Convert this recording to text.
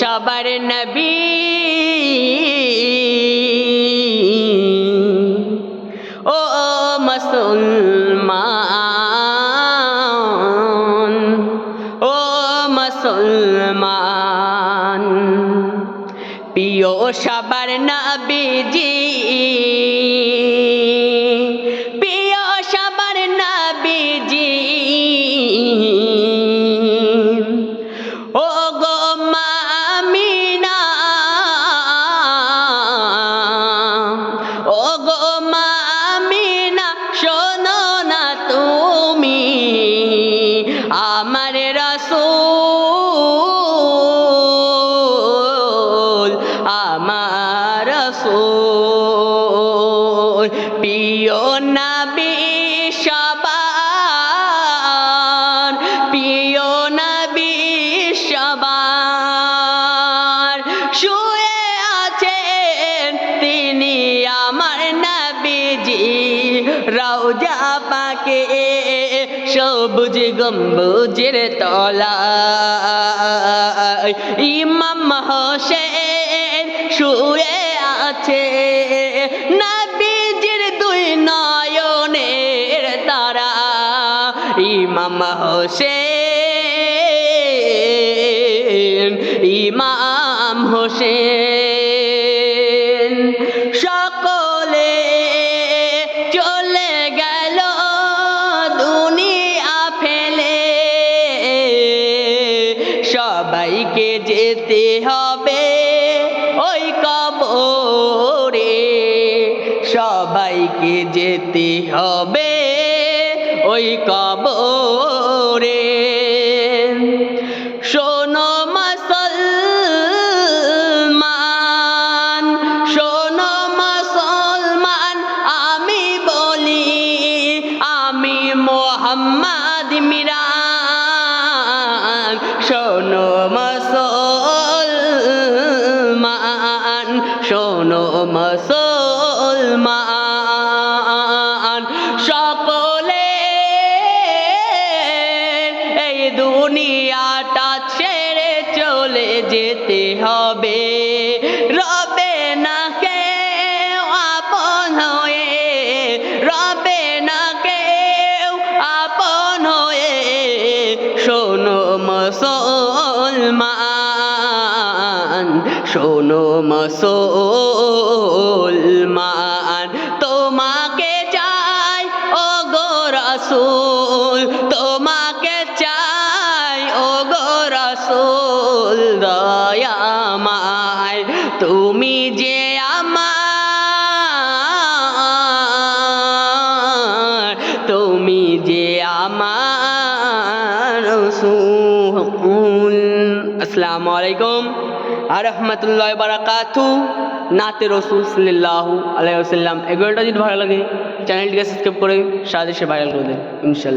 সবার নবী। ও মুসলমান ও মুসলমান প্রিয় সবার নবীজি। প্রিয় নবী সবার, প্রিয় নবী সবার, শুয়ে আছেন তিনি আমার নবীজি। রওজা পাকে সবুজ গম্বুজের তলা ইমাম হোসেন শুয়ে আছে ইমাম হোসেন ইমাম হোসেন। সকলে চলে গেল দুনিয়া ফেলে। সবাইকে যেতে হবে ওই কবরে। সবাইকে যেতে হবে ওই কবরে। শোনো মুসলমান শোনো মুসলমান, আমি বলি, আমি মোহাম্মদ মিরান শোনো মুসলমান শোনো মুসলমান দুনিয়াটা ছেড়ে চলে যেতে হবে। রবে না কে আপন হয়ে, রবে না কেউ আপন হয়ে। শোনো শোনো তোমাকে চাই ও গো তোমাকে তুমি যে আমার, তুমি যে আমার রসুল। আসসালামু আলাইকুম আর রহমতুল্লাহ বারাকাতু। নাতে রসুল সাল্লাহ আলাইসাল্লাম এগুলোটা যদি ভালো লাগে, চ্যানেলটিকে সাবস্ক্রাইব করে সারা দেশে ভাইরাল করে দেন। ইনশাল্লাহ।